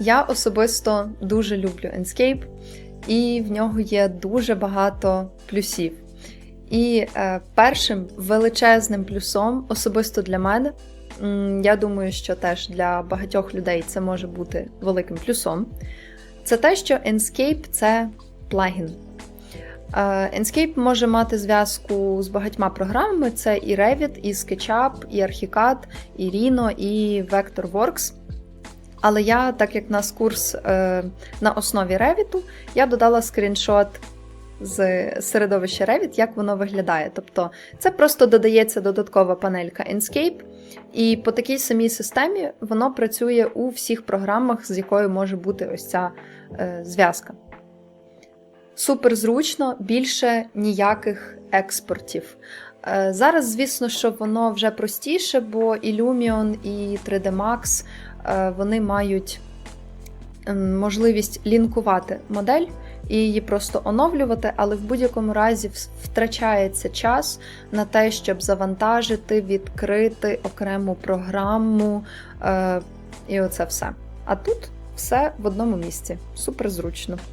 Я особисто дуже люблю Enscape, і в нього є дуже багато плюсів. І е, першим величезним плюсом, особисто для мене, я думаю, що теж для багатьох людей це може бути великим плюсом, це те, що Enscape це плагін. Е, Enscape може мати зв'язку з багатьма програмами: це і Revit, і SketchUp, і Archicad, і Rhino, і Vectorworks. Але я, так як у нас курс е, на основі Revit, я додала скріншот з середовища Revit, як воно виглядає. Тобто це просто додається додаткова панелька Enscape, і по такій самій системі воно працює у всіх програмах, з якою може бути ось ця е, зв'язка. Супер зручно, більше ніяких експортів. Е, Зараз, звісно, що воно вже простіше, бо Illumion і 3D Max е, вони мають можливість лінкувати модель і її просто оновлювати, але в будь-якому разі втрачається час на те, щоб завантажити, відкрити окрему програму е, і оце все. А тут все в одному місці. Супер зручно.